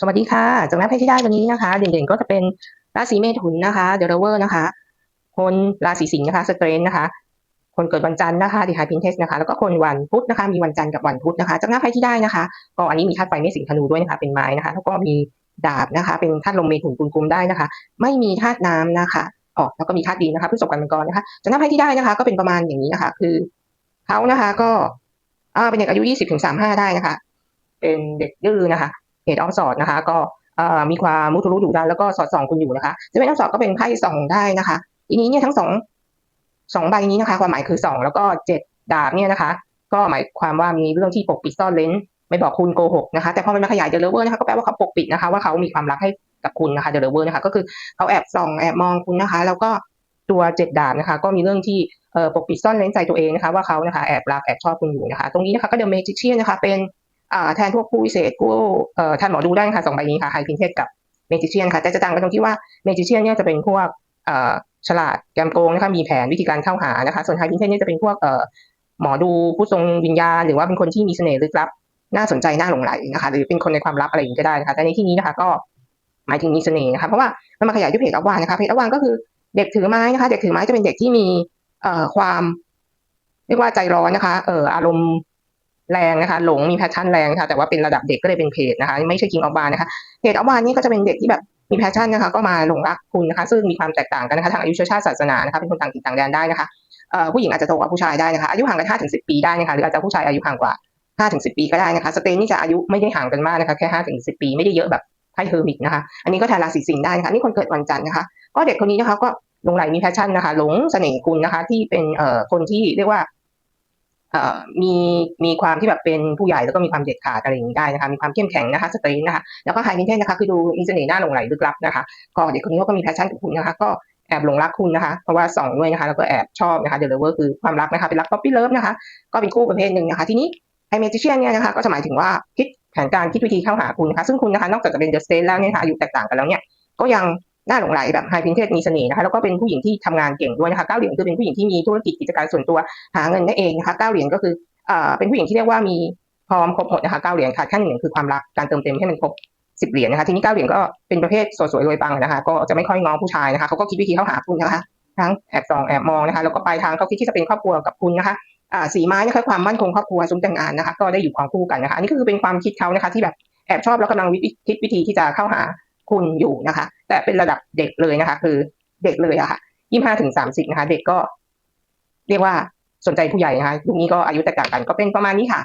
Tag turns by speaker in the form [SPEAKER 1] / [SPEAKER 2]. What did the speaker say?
[SPEAKER 1] สวัสดีค่ะจากนักไพ่ที่ได้วันนี้นะคะเด่นๆก็จะเป็นราศีเมถุนนะคะเดลเวอร์นะคะ คนราศีสิงห์นะคะสเตรนนะคะ คนเกิดวันจันทร์นะคะดีไฮพินเทสนะคะ แล้วก็คนวันพุธนะคะ มีวันจันทร์กับวันพุธนะคะจากนักไพ่ที่ได้นะคะ ก็อันนี้มีธาตุไฟไม่สิงธนูด้วยนะคะ เป็นไม้นะคะ แล้วก็มีดาบนะคะ เป็นธาตุลมเมถุนกุลกุมได้นะคะ ไม่มีธาตุน้ำนะคะอ๋อแล้วก็มีธาตุดินนะคะพฤษภกันมังกรนะคะจากนักไพ่ที่ได้นะคะ ก็เป็นประมาณอย่างนี้นะคะ คือเขานะคะ ก็อ่าเป็นเด็กอายุยี่สิบถึงสามห้าได้นะคะ เป็นเด็กดื้อนะคะ เฮดออฟสอดนะคะก็มีความมุทุรู้ดุดันแล้วก็สอดส่องคุณอยู่นะคะจะเป็นทั้งสองก็เป็นไพ่ส่องได้นะคะทีนี้เนี่ยทั้งสองสองใบนี้นะคะ ความหมายคือสองแล้วก็เจ็ดดาบเนี่ยนะคะ ก็หมายความว่ามีเรื่องที่ปกปิดซ่อนเล้นไม่บอกคุณโกหกนะคะ แต่พอมันมาขยายเดลเวอร์นะคะก็แปลว่าเขาปกปิดนะคะว่าเขามีความรักให้กับคุณนะคะเดลเวอร์นะคะ ก็คือเขาแอบส่องแอบมองคุณนะคะ แล้วก็ตัวเจ็ดดาบนะคะ ก็มีเรื่องที่ปกปิดซ่อนเล้นใจตัวเองนะคะ ว่าเขานะคะแอบรักแอบชอบคุณอยู่นะคะ ตรงนี้นะคะก็เดลเมจิเชียนนะคะ เป็น แทนพวกผู้วิเศษผู้ท่านหมอดูได้นะคะสองใบนี้ค่ะไฮพินเทสกับเมจิเชียนค่ะแต่จะต่างกันตรงที่ว่าเมจิเชียนเนี่ยจะเป็นพวกฉลาดแกมโกงนะคะมีแผนวิธีการเข้าหานะคะ ส่วนไฮพินเทสเนี่ยจะเป็นพวกหมอดูผู้ทรงวิญญาณ หรือว่าเป็นคนที่มีเสน่ห์ลึกลับ น่าสนใจน่าหลงไหลนะคะ หรือเป็นคนในความลับอะไรอย่างนี้ก็ได้นะคะแต่ในที่นี้นะคะ ก็หมายถึงมีเสน่ห์นะคะเพราะว่ามันมาขยายด้วยเพจอวานนะคะเพจอวานก็คือเด็กถือไม้นะคะ เด็กถือไม้จะเป็นเด็กที่มีความเรียกว่าใจร้อนนะคะ เอ่ออารมณ์ แรงนะคะ หลงมีแพชชั่นแรงนะคะแต่ว่าเป็นระดับเด็กก็เลยเป็นเพจนะคะ ไม่ใช่คิงออฟบานนะคะเพจอัพวานนี่ก็จะเป็นเด็กที่แบบมีแพชชั่นนะคะก็มาหลงรักคุณนะคะ ซึ่งมีความแตกต่างกันนะคะทางอายุเชื้อชาติศาสนานะคะเป็นคนต่างถิ่นต่างแดนได้นะคะผู้หญิงอาจจะโตกว่าผู้ชายได้นะคะอายุห่างกันห้าถึงสิบปีได้นะคะหรืออาจจะผู้ชายอายุห่างกว่าห้าถึงสิบปีก็ได้นะคะสเตนนี่จะอายุไม่ได้ห่างกันมากนะคะแค่ห้าถึงสิบปีไม่ได้เยอะแบบไพ่เฮอร์มิตนะคะอันนี้ก็ทนราศีสิงห์ได้นะคะนี่คนเกิดวันจันทร์นะคะก็เด็กคนนี้นะคะก็หลงไหลมีแพชชั่นนะคะหลงเสน่ห์คุณนะคะที่เป็นเอ่อคนที่เรียกว่า มีมีความที่แบบเป็นผู้ใหญ่แล้วก็มีความเด็ดขาดอะไรอย่างนี้ได้นะคะมีความเข้มแข็งนะคะสเตนนะคะแล้วก็ไฮพินเทนนะคะคือดูมีเสน่ห์น่าหลงไหลลึกลับนะคะก็เด็กคนนี้ก็มีแพชชั่นกับคุณนะคะ ก็แอบหลงรักคุณนะคะ เพราะว่าสองด้วยนะคะแล้วก็แอบชอบนะคะเดลเวอร์คือความรักนะคะเป็นรักป๊อปปี้เลิฟนะคะ ก็เป็นคู่ประเภทหนึ่งนะคะ ทีนี้ไอเมจิเชียนเนี่ยนะคะก็จะหมายถึงว่าคิดแผนการคิดวิธีเข้าหาคุณนะคะซึ่งคุณนะคะนอกจากจะเป็นเดอะสเตนแล้วเนี่ยนะคะอายุแตกต่างกันแล้วเนี่ยก็ยัง น่าหลงไหลแบบไฮพินเทสมีเสน่ห์นะคะแล้วก็เป็นผู้หญิงที่ทำงานเก่งด้วยนะคะเก้าเหรียญคือเป็นผู้หญิงที่มีธุรกิจกิจการส่วนตัวหาเงินได้เองนะคะเก้าเหรียญก็คือเอ่อเป็นผู้หญิงที่เรียกว่ามีพร้อมครบหมดนะคะเก้าเหรียญขาดแค่หนึ่งคือความรักการเติมเต็มให้มันครบสิบเหรียญนะคะทีนี้เก้าเหรียญก็เป็นประเภทสวยๆรวยปังนะคะ ก็จะไม่ค่อยง้อผู้ชายนะคะเขาก็คิดวิธีเข้าหาคุณนะคะ ทั้งแอบส่องแอบมองนะคะแล้วก็ปลายทางเขาคิดที่จะเป็นครอบครัวกับคุณนะคะอ่าสีไม้นะคะความมั่นคงครอบครัวซุ้มแต่งงานนะคะ ก็ได้อยู่ความคู่กันนะคะอันนี้ก็คือเป็นความคิดเขานะคะที่แบบแอบชอบแล้วกำลังคิดวิธีที่จะเข้าหาคุณอยู่นะคะ แต่เป็นระดับเด็กเลยนะคะ คือเด็กเลยอะค่ะยี่ห้าถึงสามสิบนะคะ เด็กก็ เรียกว่าสนใจผู้ใหญ่นะคะยุคนี้ก็อายุแตกต่างกันก็เป็นประมาณนี้ค่ะ